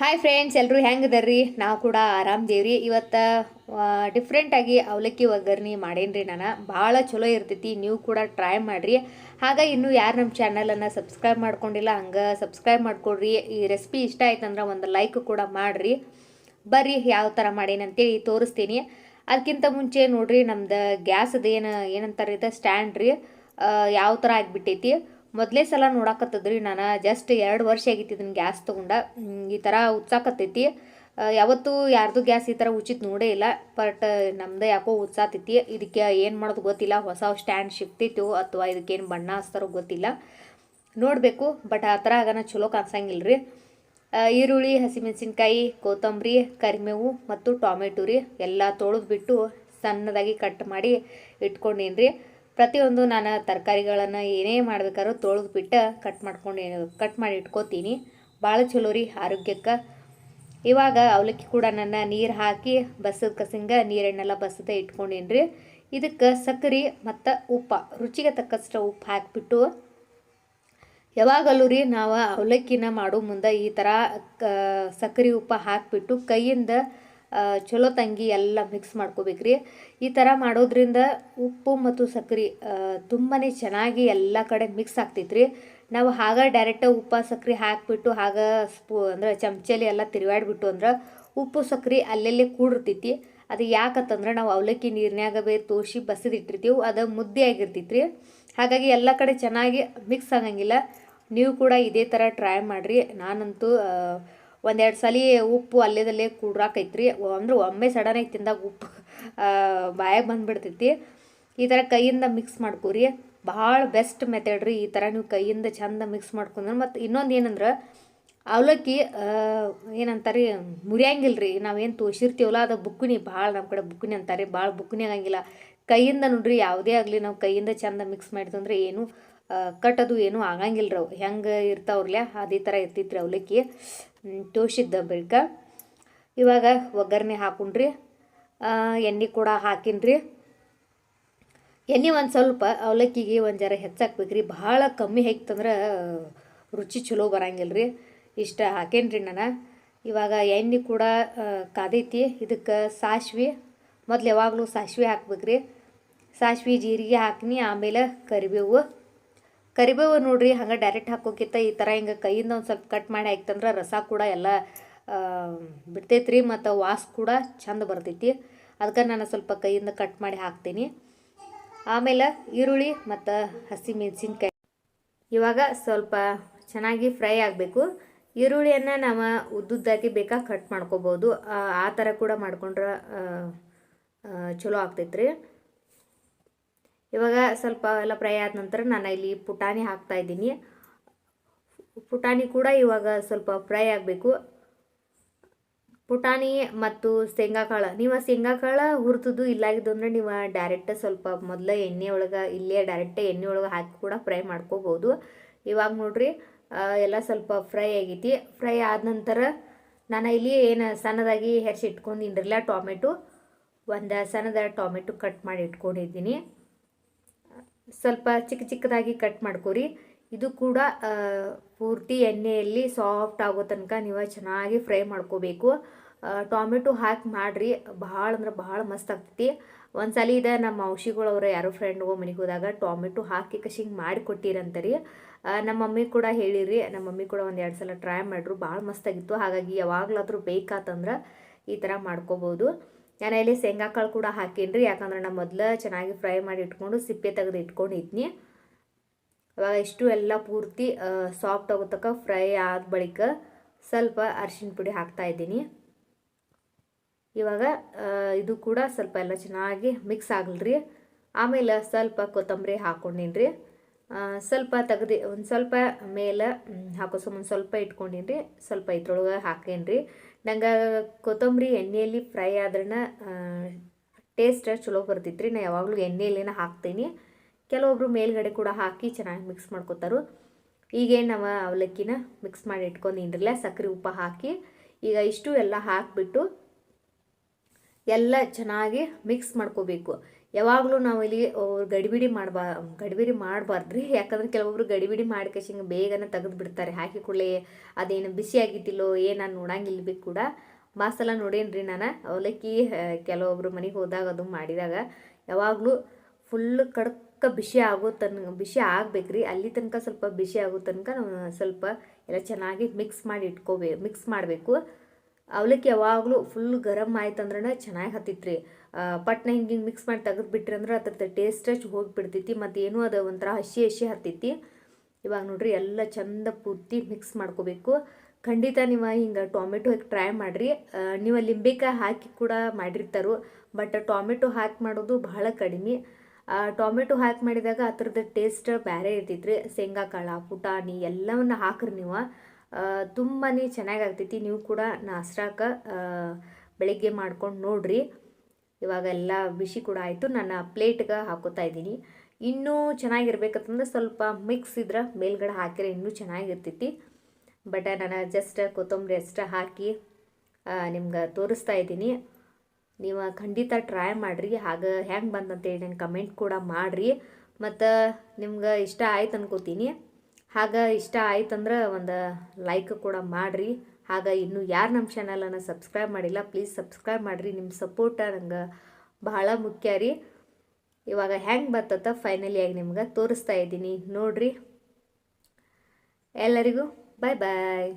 Hi friends ಎಲ್ಲರೂ ಹೆಂಗದರ್ರಿ? ನಾವು ಕೂಡ ಆರಾಮ್ ದೇವ್ರಿ ಇವತ್ತು ಡಿಫ್ರೆಂಟಾಗಿ ಅವಲಕ್ಕಿ ಒಗ್ಗರ್ನಿ ಮಾಡೇನ್ರಿ ನಾನು. ಭಾಳ ಚಲೋ ಇರ್ತೈತಿ, ನೀವು ಕೂಡ ಟ್ರೈ ಮಾಡಿರಿ. ಹಾಗೆ ಇನ್ನೂ ಯಾರು ನಮ್ಮ ಚಾನಲನ್ನು ಸಬ್ಸ್ಕ್ರೈಬ್ ಮಾಡ್ಕೊಂಡಿಲ್ಲ, ಹಂಗೆ ಸಬ್ಸ್ಕ್ರೈಬ್ ಮಾಡ್ಕೊಡ್ರಿ. ಈ ರೆಸಿಪಿ ಇಷ್ಟ ಆಯ್ತಂದ್ರೆ ಒಂದು ಲೈಕ್ ಕೂಡ ಮಾಡಿರಿ. ಬರ್ರಿ, ಯಾವ ಥರ ಮಾಡೇನಂತೇಳಿ ತೋರಿಸ್ತೀನಿ. ಅದಕ್ಕಿಂತ ಮುಂಚೆ ನೋಡಿರಿ, ನಮ್ದು ಗ್ಯಾಸದೇನು ಏನು, ಏನಂತಾರೆ ಇದು ಸ್ಟ್ಯಾಂಡ್ ರೀ. ಯಾವ ಥರ ಆಗಿಬಿಟ್ಟೈತಿ. ಮೊದಲೇ ಸಲ ನೋಡಾಕತ್ತದ್ರಿ ನಾನು. ಜಸ್ಟ್ ಎರಡು ವರ್ಷ ಆಗೈತಿ ಇದನ್ನು ಗ್ಯಾಸ್ ತೊಗೊಂಡ. ಈ ಥರ ಉತ್ಸಾಕತ್ತೈತಿ. ಯಾವತ್ತೂ ಯಾರ್ದು ಗ್ಯಾಸ್ ಈ ಥರ ಉಚಿತ ನೋಡೇ ಇಲ್ಲ. ಬಟ್ ನಮ್ದು ಯಾಕೋ ಉತ್ಸಾತೈತಿ ಇದಕ್ಕೆ ಏನು ಮಾಡೋದು ಗೊತ್ತಿಲ್ಲ. ಹೊಸ ಸ್ಟ್ಯಾಂಡ್ ಸಿಗ್ತೈತೋ ಅಥವಾ ಇದಕ್ಕೇನು ಬಣ್ಣ ಹಚ್ತಾರೋ ಗೊತ್ತಿಲ್ಲ. ನೋಡಬೇಕು. ಬಟ್ ಆ ಥರ ಆಗನ ಚಲೋ ಕಾಣಿಸಂಗಿಲ್ಲ ರೀ ಈರುಳ್ಳಿ, ಹಸಿಮೆಣಸಿನ್ಕಾಯಿ, ಕೊತ್ತಂಬರಿ, ಕರಿಮೇವು ಮತ್ತು ಟೊಮೆಟೊ ರೀ ಎಲ್ಲ ತೊಳೆದ್ಬಿಟ್ಟು ಸಣ್ಣದಾಗಿ ಕಟ್ ಮಾಡಿ ಇಟ್ಕೊಂಡೀನಿ ರೀ ಪ್ರತಿಯೊಂದು ನಾನು ತರಕಾರಿಗಳನ್ನು ಏನೇ ಮಾಡ್ಬೇಕಾದ್ರೂ ತೊಳೆದ್ಬಿಟ್ಟು ಕಟ್ ಮಾಡ್ಕೊಂಡು ಕಟ್ ಮಾಡಿ ಇಟ್ಕೋತೀನಿ. ಭಾಳ ಚಲೋ ರೀ ಆರೋಗ್ಯಕ್ಕೆ. ಇವಾಗ ಅವಲಕ್ಕಿ ಕೂಡ ನನ್ನ ನೀರು ಹಾಕಿ ಬಸದ ಕಸಿಂಗ ನೀರನ್ನೆಲ್ಲ ಬಸದ ಇಟ್ಕೊಂಡೇನಿ ರೀ ಇದಕ್ಕೆ ಸಕ್ಕರೆ ಮತ್ತು ಉಪ್ಪು, ರುಚಿಗೆ ತಕ್ಕಷ್ಟು ಉಪ್ಪು ಹಾಕಿಬಿಟ್ಟು ಯಾವಾಗಲೂ ರೀ ನಾವು ಅವಲಕ್ಕಿನ ಮಾಡೋ ಮುಂದೆ ಈ ಥರ ಸಕ್ಕರೆ ಉಪ್ಪು ಹಾಕಿಬಿಟ್ಟು ಕೈಯಿಂದ ಚಲೋ ತಂಗಿ ಎಲ್ಲ ಮಿಕ್ಸ್ ಮಾಡ್ಕೋಬೇಕ್ರಿ. ಈ ಥರ ಮಾಡೋದ್ರಿಂದ ಉಪ್ಪು ಮತ್ತು ಸಕ್ಕರೆ ತುಂಬಾ ಚೆನ್ನಾಗಿ ಎಲ್ಲ ಕಡೆ ಮಿಕ್ಸ್ ಆಗ್ತೈತ್ರಿ. ನಾವು ಹಾಗ ಡೈರೆಕ್ಟ್ ಉಪ್ಪು ಸಕ್ಕರೆ ಹಾಕಿಬಿಟ್ಟು ಹಾಗ ಸ್ಪೂ, ಅಂದ್ರೆ ಚಮಚಲಿ ಎಲ್ಲ ತಿರುಗಾಡ್ಬಿಟ್ಟು ಅಂದ್ರೆ ಉಪ್ಪು ಸಕ್ಕರೆ ಅಲ್ಲೆಲ್ಲೇ ಕೂಡಿರ್ತೈತಿ. ಅದು ಯಾಕತ್ತಂದ್ರೆ ನಾವು ಅವಲಕ್ಕಿ ನೀರಿನಾಗ ಬೇ ತೋರಿಸಿ ಬಸಿದಿಟ್ಟಿರ್ತೀವಿ ಅದು ಮುದ್ದೆ ಆಗಿರ್ತೈತ್ರಿ. ಹಾಗಾಗಿ ಎಲ್ಲ ಕಡೆ ಚೆನ್ನಾಗಿ ಮಿಕ್ಸ್ ಆಗಂಗಿಲ್ಲ. ನೀವು ಕೂಡ ಇದೇ ಥರ ಟ್ರೈ ಮಾಡಿರಿ. ನಾನಂತೂ ಒಂದೆರಡು ಸಲ ಉಪ್ಪು ಅಲ್ಲೇದಲ್ಲೇ ಕೂಡ್ರಾಕೈತ್ರಿ. ಅಂದ್ರೆ ಒಮ್ಮೆ ಸಡನ್ನಾಗಿ ತಿಂದಾಗ ಉಪ್ಪು ಬಾಯಾಗ ಬಂದುಬಿಡ್ತೈತಿ. ಈ ಥರ ಕೈಯಿಂದ ಮಿಕ್ಸ್ ಮಾಡ್ಕೊರಿ. ಭಾಳ ಬೆಸ್ಟ್ ಮೆಥಡ್ ರೀ ಈ ಥರ ನೀವು ಕೈಯಿಂದ ಚಂದ ಮಿಕ್ಸ್ ಮಾಡ್ಕೊಂಡ್ರೆ. ಮತ್ತು ಇನ್ನೊಂದು ಏನಂದ್ರೆ, ಅವಲಕ್ಕಿ ಏನಂತಾರೆ ಮುರಿಯಂಗಿಲ್ಲ ರೀ ನಾವೇನು ತೋಸಿರ್ತೀವಲ್ಲ ಅದು ಬುಕ್ಕುನಿ, ಭಾಳ ನಮ್ಮ ಕಡೆ ಬುಕ್ಕುನಿ ಅಂತಾರೆ. ಭಾಳ ಬುಕ್ಕುನಿ ಆಗಂಗಿಲ್ಲ. ಕೈಯಿಂದ ನೋಡ್ರಿ, ಯಾವುದೇ ಆಗಲಿ ನಾವು ಕೈಯಿಂದ ಚಂದ ಮಿಕ್ಸ್ ಮಾಡಿದಂದ್ರೆ ಏನು ಕಟ್ಟೋದು ಏನೂ ಆಗಂಗಿಲ್ಲ ರೀ ಅವು. ಹೆಂಗೆ ಇರ್ತಾವ್ರಲ್ಲ ಅದೇ ಥರ ಇರ್ತೈತ್ರಿ ಅವಲಕ್ಕಿ. ತೋಸಿದ್ದ ಬಳಿಕ. ಇವಾಗ ಒಗ್ಗರಣೆ ಹಾಕೊಂಡ್ರಿ ಎಣ್ಣೆ ಕೂಡ ಹಾಕಿನ್ರಿ. ಎಣ್ಣೆ ಒಂದು ಸ್ವಲ್ಪ ಅವಲಕ್ಕಿಗೆ ಒಂದು ಜರ ಹೆಚ್ಚಾಕ್ಬೇಕ್ರಿ ಭಾಳ ಕಮ್ಮಿ ಹಾಕ್ತಂದ್ರೆ ರುಚಿ ಚಲೋ ಬರಂಗಿಲ್ಲ ರೀ ಇಷ್ಟ ಹಾಕೇನ್ರಿ ನಾನು. ಇವಾಗ ಎಣ್ಣೆ ಕೂಡ ಕಾದೈತಿ. ಇದಕ್ಕೆ ಸಾಸ್ವೆ. ಮೊದಲು ಯಾವಾಗಲೂ ಸಾಸ್ವೆ ಹಾಕ್ಬೇಕ್ರಿ. ಸಾಸ್ವಿ, ಜೀರಿಗೆ ಹಾಕಿನಿ. ಆಮೇಲೆ ಕರಿಬೇವು. ಕರಿಬೇವು ನೋಡ್ರಿ, ಹಂಗೆ ಡೈರೆಕ್ಟ್ ಹಾಕೋಕ್ಕಿಂತ ಈ ಥರ ಹಿಂಗೆ ಕೈಯಿಂದ ಒಂದು ಸ್ವಲ್ಪ ಕಟ್ ಮಾಡಿ ಹಾಕ್ತಂದ್ರೆ ರಸ ಕೂಡ ಎಲ್ಲ ಬಿಡ್ತೈತ್ರಿ ಮತ್ತು ವಾಸ್ ಕೂಡ ಚಂದ ಬರ್ತೈತಿ. ಅದಕ್ಕೆ ನಾನು ಸ್ವಲ್ಪ ಕೈಯಿಂದ ಕಟ್ ಮಾಡಿ ಹಾಕ್ತೀನಿ. ಆಮೇಲೆ ಈರುಳ್ಳಿ ಮತ್ತು ಹಸಿ ಮೆಣಸಿನ್ಕಾಯಿ. ಇವಾಗ ಸ್ವಲ್ಪ ಚೆನ್ನಾಗಿ ಫ್ರೈ ಆಗಬೇಕು. ಈರುಳ್ಳಿಯನ್ನು ನಾವು ಉದ್ದುದ್ದಾಗಿ ಬೇಕಾ ಕಟ್ ಮಾಡ್ಕೋಬೋದು. ಆ ಥರ ಕೂಡ ಮಾಡ್ಕೊಂಡ್ರೆ ಚಲೋ ಆಗ್ತೈತ್ರಿ. ಇವಾಗ ಸ್ವಲ್ಪ ಎಲ್ಲ ಫ್ರೈ ಆದ ನಂತರ ನಾನು ಇಲ್ಲಿ ಪುಟಾಣಿ ಹಾಕ್ತಾ ಇದ್ದೀನಿ. ಪುಟಾಣಿ ಕೂಡ ಇವಾಗ ಸ್ವಲ್ಪ ಫ್ರೈ ಆಗಬೇಕು. ಪುಟಾಣಿ ಮತ್ತು ಶೇಂಗಾಕಾಳು, ನೀವು ಶೇಂಗಾಕಾಳು ಹುರಿದು ಇಲ್ಲಾಗಿದ್ದು ಅಂದರೆ ನೀವು ಡೈರೆಕ್ಟ್ ಸ್ವಲ್ಪ ಮೊದಲು ಎಣ್ಣೆ ಒಳಗೆ, ಇಲ್ಲೇ ಡೈರೆಕ್ಟ್ ಎಣ್ಣೆ ಒಳಗೆ ಹಾಕಿ ಕೂಡ ಫ್ರೈ ಮಾಡ್ಕೋಬೋದು ಇವಾಗ ನೋಡ್ರಿ ಎಲ್ಲ ಸ್ವಲ್ಪ ಫ್ರೈ ಆಗೈತಿ. ಫ್ರೈ ಆದ ನಂತರ ನಾನು ಇಲ್ಲಿ ಏನು ಸಣ್ಣದಾಗಿ ಹೆರ್ಸಿ ಇಟ್ಕೊಂಡಿನ್ರಲ್ಲ ಟೊಮೆಟೊ, ಒಂದು ಸಣ್ಣದ ಟೊಮೆಟೊ ಕಟ್ ಮಾಡಿ ಇಟ್ಕೊಂಡಿದ್ದೀನಿ. ಸ್ವಲ್ಪ ಚಿಕ್ಕ ಚಿಕ್ಕದಾಗಿ ಕಟ್ ಮಾಡ್ಕೊರಿ. ಇದು ಕೂಡ ಪೂರ್ತಿ ಎಣ್ಣೆಯಲ್ಲಿ ಸಾಫ್ಟ್ ಆಗೋ ತನಕ ನೀವು ಚೆನ್ನಾಗಿ ಫ್ರೈ ಮಾಡ್ಕೋಬೇಕು. ಟೊಮೆಟೊ ಹಾಕಿ ಮಾಡಿರಿ. ಭಾಳ ಅಂದ್ರೆ ಭಾಳ ಮಸ್ತ್ ಆಗ್ತೈತಿ. ಒಂದ್ಸಲ ಇದೆ ನಮ್ಮ ಔಷಿಗಳು ಅವ್ರ ಯಾರೋ ಫ್ರೆಂಡ್ಗೋ ಮನೆಗೆ ಹೋದಾಗ ಟೊಮೆಟೊ ಹಾಕಿ ಕಶಿಂಗ್ ಮಾಡಿ ಕೊಟ್ಟಿರಂತರಿ. ನಮ್ಮ ಮಮ್ಮಿ ಕೂಡ ಹೇಳಿರಿ. ನಮ್ಮ ಮಮ್ಮಿ ಕೂಡ ಒಂದು ಎರಡು ಸಲ ಟ್ರೈ ಮಾಡಿರು. ಭಾಳ ಮಸ್ತಾಗಿತ್ತು ಹಾಗಾಗಿ ಯಾವಾಗಲಾದ್ರೂ ಬೇಕಾತಂದ್ರೆ ಈ ಥರ ಮಾಡ್ಕೋಬೋದು. ನಾನು ಇಲ್ಲಿ ಶೇಂಗಾಕಾಳು ಕೂಡ ಹಾಕೀನಿ ಯಾಕಂದ್ರೆ ನಾನು ಮೊದಲು ಚೆನ್ನಾಗಿ ಫ್ರೈ ಮಾಡಿ ಇಟ್ಕೊಂಡು ಸಿಪ್ಪೆ ತೆಗೆದು ಇಟ್ಕೊಂಡಿದ್ನಿ. ಅವಾಗ ಇಷ್ಟು ಎಲ್ಲ ಪೂರ್ತಿ ಸಾಫ್ಟ್ ಆಗೋ ತಕ್ಕ ಫ್ರೈ ಆದ ಬಳಿಕ ಸ್ವಲ್ಪ ಅರಿಶಿನ ಪುಡಿ ಹಾಕ್ತಾ ಇದ್ದೀನಿ. ಇವಾಗ ಇದು ಕೂಡ ಸ್ವಲ್ಪ ಎಲ್ಲ ಚೆನ್ನಾಗಿ ಮಿಕ್ಸ್ ಆಗಲ್ರಿ. ಆಮೇಲೆ ಸ್ವಲ್ಪ ಕೊತ್ತಂಬರಿ ಹಾಕ್ಕೊಂಡಿನಿ ರೀ ಸ್ವಲ್ಪ ತೆಗ್ದು, ಒಂದು ಸ್ವಲ್ಪ ಮೇಲೆ ಹಾಕೋ ಸುಮ್ಮನೆ ಸ್ವಲ್ಪ ಇಟ್ಕೊಂಡಿನಿ ಸ್ವಲ್ಪ ಇದ್ರೊಳಗೆ ಹಾಕೇನಿ ನಂಗೆ ಕೊತ್ತಂಬರಿ ಎಣ್ಣೆಯಲ್ಲಿ ಫ್ರೈ ಆದ್ರನ ಟೇಸ್ಟ್ ಚಲೋ ಬರ್ತೈತ್ರಿ. ನಾ ಯಾವಾಗಲೂ ಎಣ್ಣೆಯಲ್ಲಿನ ಹಾಕ್ತೀನಿ. ಕೆಲವೊಬ್ರು ಮೇಲ್ಗಡೆ ಕೂಡ ಹಾಕಿ ಚೆನ್ನಾಗಿ ಮಿಕ್ಸ್ ಮಾಡ್ಕೊತಾರು. ಈಗೇನು ನಾವು ಅವಲಕ್ಕಿನ ಮಿಕ್ಸ್ ಮಾಡಿ ಇಟ್ಕೊಂಡಿನ್ರಲ್ಲ ಸಕ್ಕರೆ ಉಪ್ಪು ಹಾಕಿ, ಈಗ ಇಷ್ಟು ಎಲ್ಲ ಹಾಕಿಬಿಟ್ಟು ಎಲ್ಲ ಚೆನ್ನಾಗಿ ಮಿಕ್ಸ್ ಮಾಡ್ಕೋಬೇಕು. ಯಾವಾಗಲೂ ನಾವು ಇಲ್ಲಿ ಗಡಿಬಿಡಿ ಮಾಡಬಾ, ಗಡಿಬಿಡಿ ಮಾಡಬಾರ್ದು ರೀ ಯಾಕಂದ್ರೆ ಕೆಲವೊಬ್ರು ಗಡಿಬಿಡಿ ಮಾಡಿ ಹಿಂಗೆ ಬೇಗನೆ ತೆಗೆದು ಬಿಡ್ತಾರೆ. ಹಾಕಿ ಕೂಡಲೇ ಅದೇನು ಬಿಸಿ ಆಗಿದ್ದಿಲ್ಲೋ ಏನು ನೋಡಂಗಿಲ್ಲ ಬಿ ಕೂಡ. ಮಾಸಲ ನೋಡೇನ್ರಿ ನಾನು. ಅವಲಕ್ಕಿ ಕೆಲವೊಬ್ರು ಮನೆಗೆ ಹೋದಾಗ ಅದು ಮಾಡಿದಾಗ ಯಾವಾಗಲೂ ಫುಲ್ ಕಡಕ ಬಿಸಿ ಆಗೋ ತನಕ ಬಿಸಿ ಆಗಬೇಕ್ರಿ. ಅಲ್ಲಿ ತನಕ ಸ್ವಲ್ಪ ಬಿಸಿ ಆಗೋ ತನಕ ನಾವು ಸ್ವಲ್ಪ ಎಲ್ಲ ಚೆನ್ನಾಗಿ ಮಿಕ್ಸ್ ಮಾಡಿ ಇಟ್ಕೋಬೇಕು ಮಿಕ್ಸ್ ಮಾಡಬೇಕು. ಅವಲಕ್ಕಿ ಯಾವಾಗಲೂ ಫುಲ್ ಗರಮ್ ಆಯ್ತು ಅಂದ್ರೆ ಚೆನ್ನಾಗಿ ಹತ್ತಿತ್ತು ರೀ ಪಟ್ನ ಹಿಂಗೆ ಹಿಂಗೆ ಮಿಕ್ಸ್ ಮಾಡಿ ತೆಗೆದು ಬಿಟ್ರಿ ಅಂದ್ರೆ ಅದ್ರದ್ದು ಟೇಸ್ಟ್ ಹೋಗಿಬಿಡ್ತೈತಿ ಮತ್ತು ಏನೂ ಅದು ಒಂಥರ ಹಸಿ ಹಸಿ ಹತ್ತೈತಿ ಇವಾಗ ನೋಡ್ರಿ ಎಲ್ಲ ಚಂದ ಪೂರ್ತಿ ಮಿಕ್ಸ್ ಮಾಡ್ಕೋಬೇಕು. ಖಂಡಿತ ನೀವು ಹಿಂಗೆ ಟೊಮೆಟೊ ಟ್ರೈ ಮಾಡಿರಿ. ನೀವು ಲಿಂಬೆಕಾಯಿ ಹಾಕಿ ಕೂಡ ಮಾಡಿರ್ತಾರೋ ಬಟ್ ಟೊಮೆಟೊ ಹಾಕಿ ಮಾಡೋದು ಬಹಳ ಕಡಿಮೆ. ಟೊಮೆಟೊ ಹಾಕಿ ಮಾಡಿದಾಗ ಅದ್ರದ್ದು ಟೇಸ್ಟ್ ಬೇರೆ ಇರ್ತೈತ್ರಿ. ಶೇಂಗಾ ಕಾಳು ಪುಟಾಣಿ ಎಲ್ಲವನ್ನು ಹಾಕ್ರಿ ನೀವು. ತುಂಬಾ ಚೆನ್ನಾಗಿ ಆಗ್ತೈತಿ ನೀವು ಕೂಡ ನಾಸ್ರಾಕ ಬೆಳಿಗ್ಗೆ ಮಾಡ್ಕೊಂಡು ನೋಡ್ರಿ. ಇವಾಗ ಎಲ್ಲ ಬಿಸಿ ಕೂಡ ಆಯಿತು. ನಾನು ಪ್ಲೇಟ್ಗೆ ಹಾಕೋತಾ ಇದ್ದೀನಿ. ಇನ್ನೂ ಚೆನ್ನಾಗಿರ್ಬೇಕಂತಂದ್ರೆ ಸ್ವಲ್ಪ ಮಿಕ್ಸ್ ಇದ್ರೆ ಮೇಲ್ಗಡೆ ಹಾಕಿದ್ರೆ ಇನ್ನೂ ಚೆನ್ನಾಗಿರ್ತೈತಿ. ಬಟ್ ನಾನು ಜಸ್ಟ್ ಕೊತ್ತಂಬರಿ ಅಷ್ಟೇ ಹಾಕಿ ನಿಮ್ಗೆ ತೋರಿಸ್ತಾ ಇದ್ದೀನಿ. ನೀವು ಖಂಡಿತ ಟ್ರೈ ಮಾಡಿರಿ. ಹಾಗೆ ಹೆಂಗೆ ಬಂದಂತೇಳಿ ನಂಗೆ ಕಮೆಂಟ್ ಕೂಡ ಮಾಡಿರಿ. ಮತ್ತು ನಿಮ್ಗೆ ಇಷ್ಟ ಆಯ್ತು ಅನ್ಕೋತೀನಿ. ಹಾಗೆ ಇಷ್ಟ ಆಯ್ತಂದ್ರೆ ಒಂದು ಲೈಕ್ ಕೂಡ ಮಾಡಿರಿ. ಹಾಗೆ ಇನ್ನು ಯಾರು ನಮ್ಮ ಚಾನಲನ್ನು ಸಬ್ಸ್ಕ್ರೈಬ್ ಮಾಡಿಲ್ಲ ಪ್ಲೀಸ್ ಸಬ್ಸ್ಕ್ರೈಬ್ ಮಾಡಿರಿ. ನಿಮ್ಮ ಸಪೋರ್ಟ ನಂಗೆ ಬಹಳ ಮುಖ್ಯ ರೀ. ಇವಾಗ ಹೆಂಗೆ ಬರ್ತತ್ತ ಫೈನಲಿಯಾಗಿ ನಿಮ್ಗೆ ತೋರಿಸ್ತಾ ಇದ್ದೀನಿ. ನೋಡಿರಿ. ಎಲ್ಲರಿಗೂ ಬಾಯ್ ಬಾಯ್